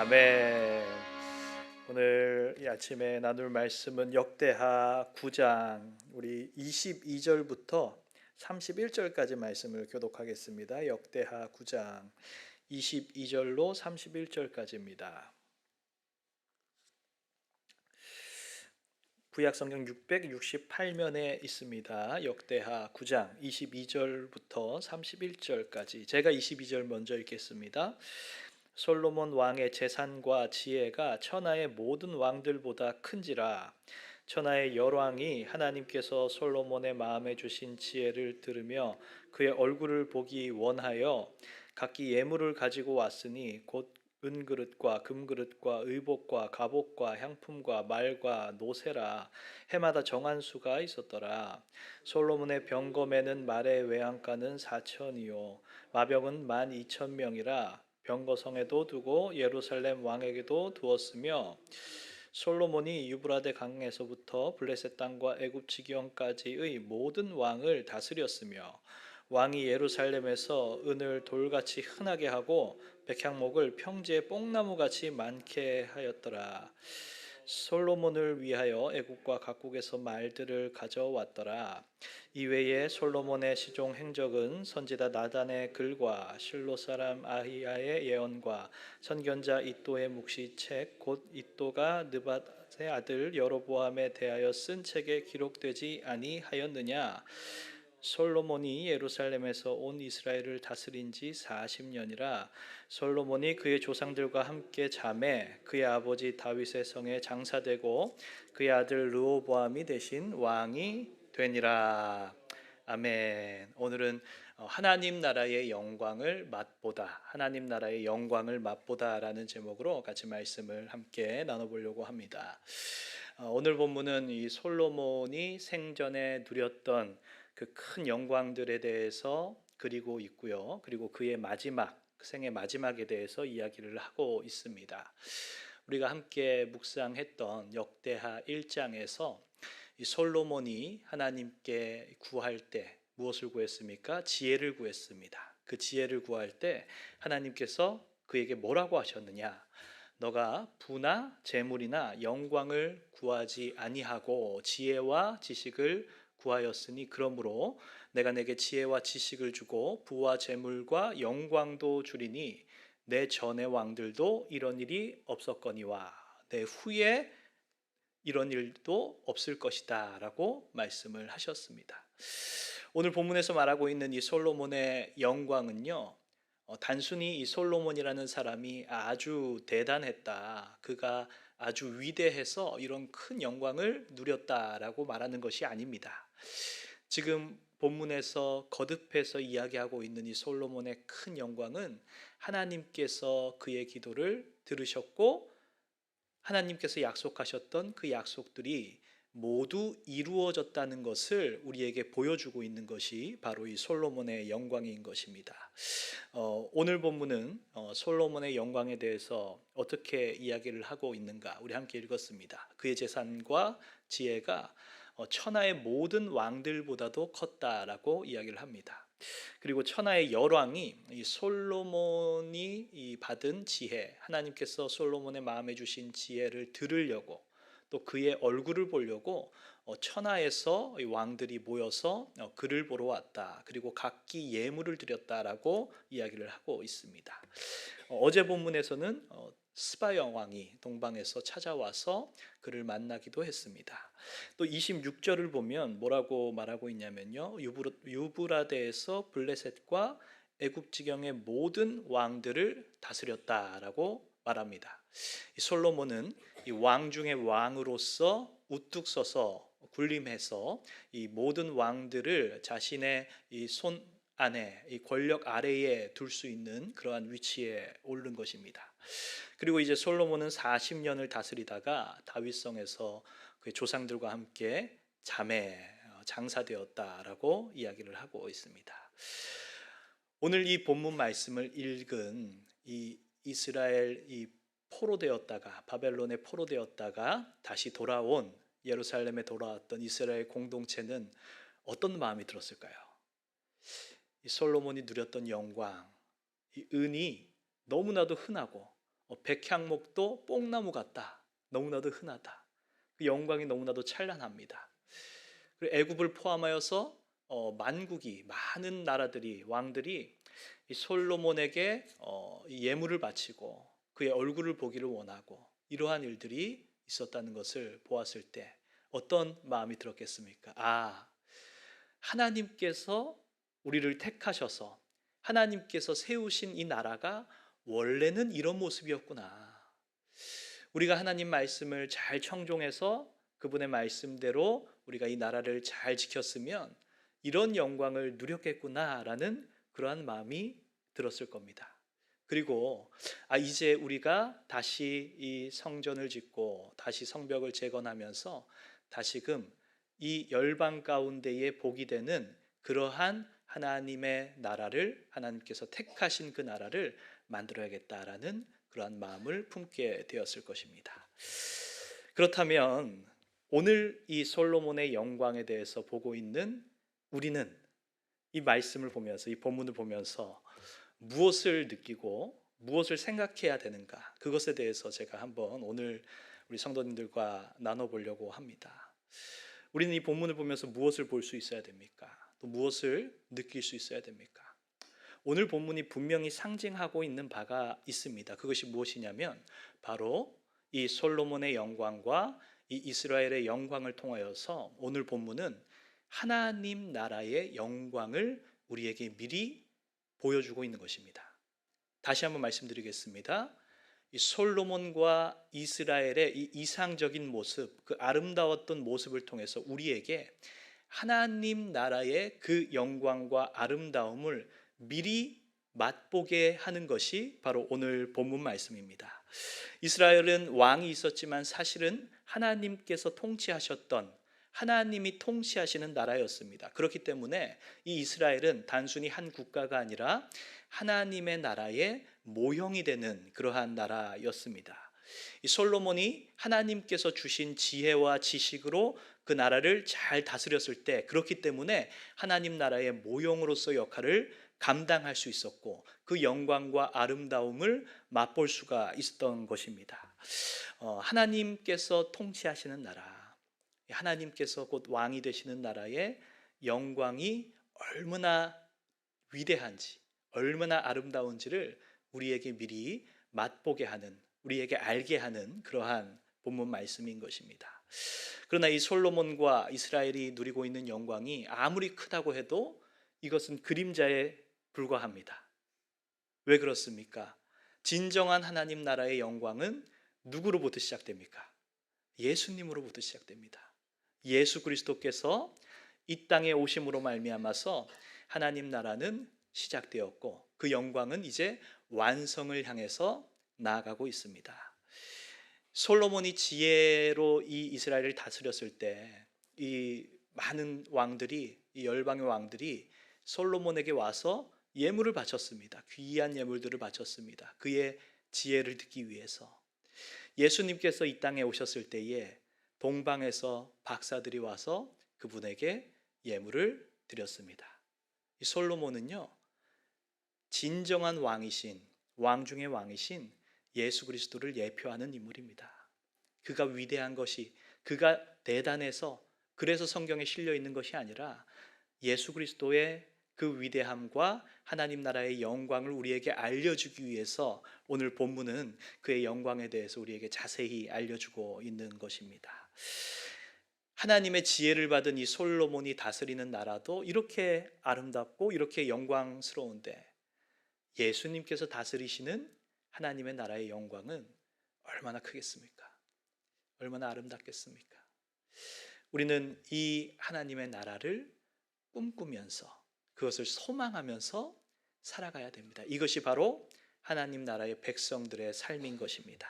아멘. 오늘 이 아침에 나눌 말씀은 역대하 9장 우리 22절부터 31절까지 말씀을 교독하겠습니다. 역대하 9장 22절로 31절까지입니다. 구약 성경 668면에 있습니다. 역대하 9장 22절부터 31절까지. 제가 22절 먼저 읽겠습니다. 솔로몬 왕의 재산과 지혜가 천하의 모든 왕들보다 큰지라. 천하의 열왕이 하나님께서 솔로몬의 마음에 주신 지혜를 들으며 그의 얼굴을 보기 원하여 각기 예물을 가지고 왔으니 곧 은그릇과 금그릇과 의복과 갑옷과 향품과 말과 노새라. 해마다 정한 수가 있었더라. 솔로몬의 병검에는 말의 외양가는 사천이요. 마병은 만 이천 명이라 병거성에도 두고 예루살렘 왕에게도 두었으며 솔로몬이 유브라데 강에서부터 블레셋 땅과 애굽 지경까지의 모든 왕을 다스렸으며 왕이 예루살렘에서 은을 돌같이 흔하게 하고 백향목을 평지에 뽕나무같이 많게 하였더라. 솔로몬을 위하여 애국과 각국에서 말들을 가져왔더라. 이외에 솔로몬의 시종 행적은 선지자 나단의 글과 실로 사람 아히야의 예언과 선견자 이또의 묵시 책 곧 이또가 느밧의 아들 여로보암에 대하여 쓴 책에 기록되지 아니하였느냐 솔로몬이 예루살렘에서 온 이스라엘을 다스린 지 40년이라 솔로몬이 그의 조상들과 함께 잠에 그의 아버지 다윗의 성에 장사되고 그의 아들 르호보암이 대신 왕이 되니라. 아멘. 오늘은 어, 하나님 나라의 영광을 맛보다 하나님 나라의 영광을 맛보다라는 제목으로 같이 말씀을 함께 나눠보려고 합니다. 어, 오늘 본문은 이 솔로몬이 생전에 누렸던 그 큰 영광들에 대해서 그리고 있고요. 그리고 그의 마지막 그 생의 마지막에 대해서 이야기를 하고 있습니다. 우리가 함께 묵상했던 역대하 1장에서 이 솔로몬이 하나님께 구할 때 무엇을 구했습니까? 지혜를 구했습니다. 그 지혜를 구할 때 하나님께서 그에게 뭐라고 하셨느냐? 너가 부나 재물이나 영광을 구하지 아니하고 지혜와 지식을 구하였으니 그러므로 내가 내게 지혜와 지식을 주고 부와 재물과 영광도 주리니 내 전의 왕들도 이런 일이 없었거니와 내 후에 이런 일도 없을 것이다라고 말씀을 하셨습니다. 오늘 본문에서 말하고 있는 이 솔로몬의 영광은요. 어, 단순히 이 솔로몬이라는 사람이 아주 대단했다. 그가 아주 위대해서 이런 큰 영광을 누렸다라고 말하는 것이 아닙니다. 지금 본문에서 거듭해서 이야기하고 있는 이 솔로몬의 큰 영광은 하나님께서 그의 기도를 들으셨고 하나님께서 약속하셨던 그 약속들이 모두 이루어졌다는 것을 우리에게 보여주고 있는 것이 바로 이 솔로몬의 영광인 것입니다. 어, 오늘 본문은 어, 솔로몬의 영광에 대해서 어떻게 이야기를 하고 있는가 우리 함께 읽었습니다. 그의 재산과 지혜가 어, 천하의 모든 왕들보다도 컸다라고 이야기를 합니다. 그리고 천하의 열왕이 이 솔로몬이 이 받은 지혜, 하나님께서 솔로몬의 마음에 주신 지혜를 들으려고 또 그의 얼굴을 보려고 어, 천하에서 왕들이 모여서 어, 그를 보러 왔다. 그리고 각기 예물을 드렸다라고 이야기를 하고 있습니다. 어제 본문에서는 스바 영왕이 동방에서 찾아와서 그를 만나기도 했습니다. 또 26절을 보면 뭐라고 말하고 있냐면요. 유브라데에서 블레셋과 애굽 지경의 모든 왕들을 다스렸다라고 말합니다. 솔로몬은 왕 중의 왕으로서 우뚝 서서 군림해서 이 모든 왕들을 자신의 이 손 안에 이 권력 아래에 둘 수 있는 그러한 위치에 오른 것입니다. 그리고 이제 솔로몬은 40년을 다스리다가 다윗성에서 그 조상들과 함께 잠에 어, 장사되었다라고 이야기를 하고 있습니다. 오늘 이 본문 말씀을 읽은 이 이스라엘 이 포로되었다가 바벨론에 포로되었다가 다시 돌아온 예루살렘에 돌아왔던 이스라엘 공동체는 어떤 마음이 들었을까요? 이 솔로몬이 누렸던 영광, 이 은이 너무나도 흔하고 어, 백향목도 뽕나무 같다. 너무나도 흔하다. 그 영광이 너무나도 찬란합니다. 애굽을 포함하여서 어, 만국이 많은 나라들이 왕들이 이 솔로몬에게 어, 이 예물을 바치고 그의 얼굴을 보기를 원하고 이러한 일들이 있었다는 것을 보았을 때 어떤 마음이 들었겠습니까? 아, 하나님께서 우리를 택하셔서 하나님께서 세우신 이 나라가 원래는 이런 모습이었구나. 우리가 하나님 말씀을 잘 청종해서 그분의 말씀대로 우리가 이 나라를 잘 지켰으면 이런 영광을 누렸겠구나라는 그러한 마음이 들었을 겁니다. 그리고 아 이제 우리가 다시 이 성전을 짓고 다시 성벽을 재건하면서 다시금 이 열방 가운데에 복이 되는 그러한 하나님의 나라를 하나님께서 택하신 그 나라를 만들어야겠다라는 그러한 마음을 품게 되었을 것입니다. 그렇다면 오늘 이 솔로몬의 영광에 대해서 보고 있는 우리는 이 말씀을 보면서 이 본문을 보면서 무엇을 느끼고 무엇을 생각해야 되는가 그것에 대해서 제가 한번 오늘 우리 성도님들과 나눠보려고 합니다. 우리는 이 본문을 보면서 무엇을 볼 수 있어야 됩니까? 또 무엇을 느낄 수 있어야 됩니까? 오늘 본문이 분명히 상징하고 있는 바가 있습니다. 그것이 무엇이냐면 바로 이 솔로몬의 영광과 이 이스라엘의 영광을 통하여서 오늘 본문은 하나님 나라의 영광을 우리에게 미리 보여주고 있는 것입니다. 다시 한번 말씀드리겠습니다. 이 솔로몬과 이스라엘의 이 이상적인 모습, 그 아름다웠던 모습을 통해서 우리에게 하나님 나라의 그 영광과 아름다움을 미리 맛보게 하는 것이 바로 오늘 본문 말씀입니다. 이스라엘은 왕이 있었지만 사실은 하나님께서 통치하셨던 하나님이 통치하시는 나라였습니다. 그렇기 때문에 이 이스라엘은 단순히 한 국가가 아니라 하나님의 나라의 모형이 되는 그러한 나라였습니다. 이 솔로몬이 하나님께서 주신 지혜와 지식으로 그 나라를 잘 다스렸을 때 그렇기 때문에 하나님 나라의 모형으로서 역할을 감당할 수 있었고 그 영광과 아름다움을 맛볼 수가 있었던 것입니다. 어, 하나님께서 통치하시는 나라, 하나님께서 곧 왕이 되시는 나라의 영광이 얼마나 위대한지, 얼마나 아름다운지를 우리에게 미리 맛보게 하는, 우리에게 알게 하는 그러한 본문 말씀인 것입니다. 그러나 이 솔로몬과 이스라엘이 누리고 있는 영광이 아무리 크다고 해도 이것은 그림자에 불과합니다. 왜 그렇습니까? 진정한 하나님 나라의 영광은 누구로부터 시작됩니까? 예수님으로부터 시작됩니다. 예수 그리스도께서 이 땅에 오심으로 말미암아서 하나님 나라는 시작되었고 그 영광은 이제 완성을 향해서 나아가고 있습니다. 솔로몬이 지혜로 이 이스라엘을 다스렸을 때 이 많은 왕들이 이 열방의 왕들이 솔로몬에게 와서 예물을 바쳤습니다. 귀한 예물들을 바쳤습니다. 그의 지혜를 듣기 위해서 예수님께서 이 땅에 오셨을 때에 동방에서 박사들이 와서 그분에게 예물을 드렸습니다. 이 솔로몬은요 진정한 왕이신 왕 중의 왕이신 예수 그리스도를 예표하는 인물입니다. 그가 위대한 것이 그가 대단해서 그래서 성경에 실려 있는 것이 아니라 예수 그리스도의 그 위대함과 하나님 나라의 영광을 우리에게 알려주기 위해서 오늘 본문은 그의 영광에 대해서 우리에게 자세히 알려주고 있는 것입니다. 하나님의 지혜를 받은 이 솔로몬이 다스리는 나라도 이렇게 아름답고 이렇게 영광스러운데 예수님께서 다스리시는 하나님의 나라의 영광은 얼마나 크겠습니까? 얼마나 아름답겠습니까? 우리는 이 하나님의 나라를 꿈꾸면서 그것을 소망하면서 살아가야 됩니다. 이것이 바로 하나님 나라의 백성들의 삶인 것입니다.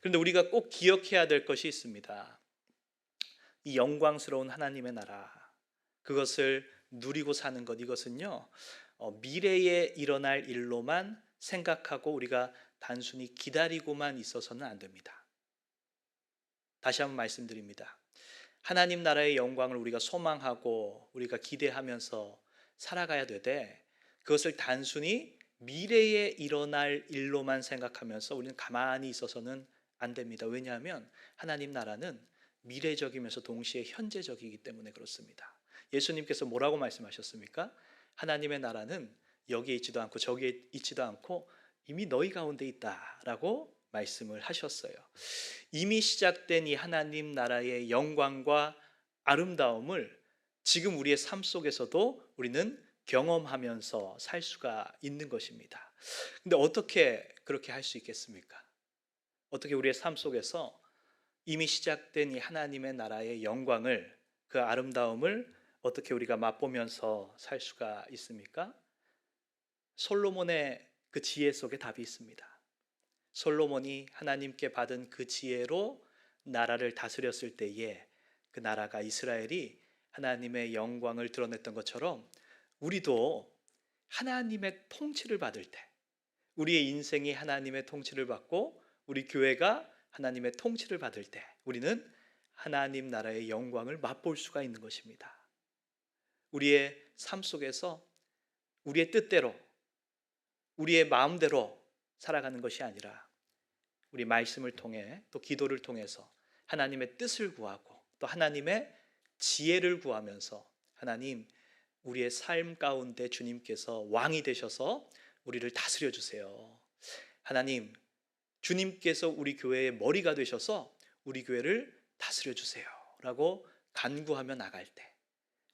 그런데 우리가 꼭 기억해야 될 것이 있습니다. 이 영광스러운 하나님의 나라, 그것을 누리고 사는 것, 이것은요, 어, 미래에 일어날 일로만 생각하고 우리가 단순히 기다리고만 있어서는 안 됩니다. 다시 한번 말씀드립니다. 하나님 나라의 영광을 우리가 소망하고 우리가 기대하면서 살아가야 되되 그것을 단순히 미래에 일어날 일로만 생각하면서 우리는 가만히 있어서는 안 됩니다. 왜냐하면 하나님 나라는 미래적이면서 동시에 현재적이기 때문에 그렇습니다. 예수님께서 뭐라고 말씀하셨습니까? 하나님의 나라는 여기에 있지도 않고 저기에 있지도 않고 이미 너희 가운데 있다라고 말씀을 하셨어요. 이미 시작된 이 하나님 나라의 영광과 아름다움을 지금 우리의 삶 속에서도 우리는 경험하면서 살 수가 있는 것입니다. 근데 어떻게 그렇게 할 수 있겠습니까? 어떻게 우리의 삶 속에서 이미 시작된 이 하나님의 나라의 영광을 그 아름다움을 어떻게 우리가 맛보면서 살 수가 있습니까? 솔로몬의 그 지혜 속에 답이 있습니다. 솔로몬이 하나님께 받은 그 지혜로 나라를 다스렸을 때에 그 나라가 이스라엘이 하나님의 영광을 드러냈던 것처럼 우리도 하나님의 통치를 받을 때 우리의 인생이 하나님의 통치를 받고 우리 교회가 하나님의 통치를 받을 때 우리는 하나님 나라의 영광을 맛볼 수가 있는 것입니다. 우리의 삶 속에서 우리의 뜻대로 우리의 마음대로 살아가는 것이 아니라 우리 말씀을 통해 또 기도를 통해서 하나님의 뜻을 구하고 또 하나님의 지혜를 구하면서 하나님 우리의 삶 가운데 주님께서 왕이 되셔서 우리를 다스려 주세요. 하나님 주님께서 우리 교회의 머리가 되셔서 우리 교회를 다스려 주세요. 라고 간구하며 나갈 때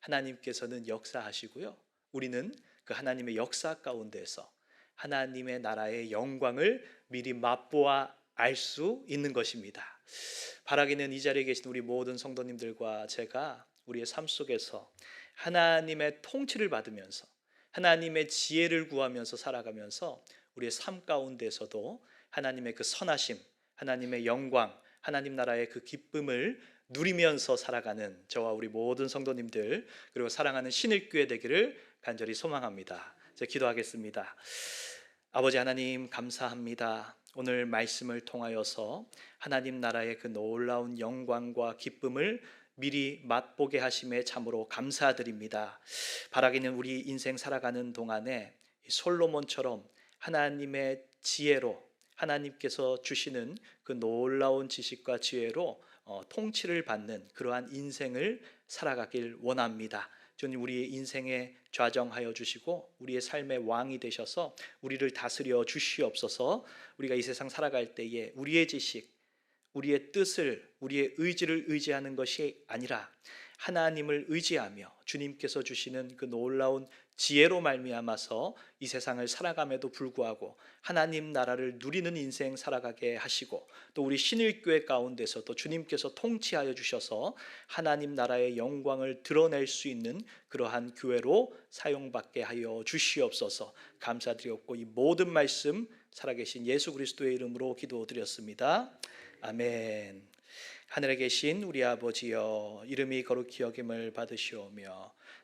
하나님께서는 역사하시고요. 우리는 그 하나님의 역사 가운데서 하나님의 나라의 영광을 미리 맛보아 알 수 있는 것입니다. 바라기는 이 자리에 계신 우리 모든 성도님들과 제가 우리의 삶 속에서 하나님의 통치를 받으면서 하나님의 지혜를 구하면서 살아가면서 우리의 삶 가운데서도 하나님의 그 선하심, 하나님의 영광, 하나님 나라의 그 기쁨을 누리면서 살아가는 저와 우리 모든 성도님들 그리고 사랑하는 신일교회 되기를 간절히 소망합니다. 이제 기도하겠습니다. 아버지 하나님 감사합니다. 오늘 말씀을 통하여서 하나님 나라의 그 놀라운 영광과 기쁨을 미리 맛보게 하심에 참으로 감사드립니다. 바라기는 우리 인생 살아가는 동안에 솔로몬처럼 하나님의 지혜로 하나님께서 주시는 그 놀라운 지식과 지혜로 어, 통치를 받는 그러한 인생을 살아가길 원합니다. 주님 우리의 인생에 좌정하여 주시고 우리의 삶의 왕이 되셔서 우리를 다스려 주시옵소서. 우리가 이 세상 살아갈 때에 우리의 지식, 우리의 뜻을, 우리의 의지를 의지하는 것이 아니라 하나님을 의지하며 주님께서 주시는 그 놀라운 지혜로 말미암아서 이 세상을 살아감에도 불구하고 하나님 나라를 누리는 인생 살아가게 하시고 또 우리 신일교회 가운데서도 주님께서 통치하여 주셔서 하나님 나라의 영광을 드러낼 수 있는 그러한 교회로 사용받게 하여 주시옵소서 감사드렸고 이 모든 말씀 살아계신 예수 그리스도의 이름으로 기도드렸습니다. 아멘. 하늘에 계신 우리 아버지여 이름이 거룩히 여김을 받으시오며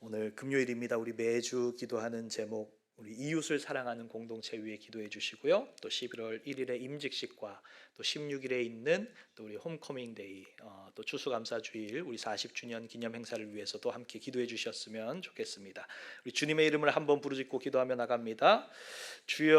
오늘 금요일입니다. 우리 매주 기도하는 제목 우리 이웃을 사랑하는 공동체 위에 기도해 주시고요. 또 11월 1일에 임직식과 또 16일에 있는 또 우리 홈커밍 데이 어, 또 추수감사 주일 우리 40주년 기념 행사를 위해서도 함께 기도해 주셨으면 좋겠습니다. 우리 주님의 이름을 한번 부르짖고 기도하며 나갑니다. 주여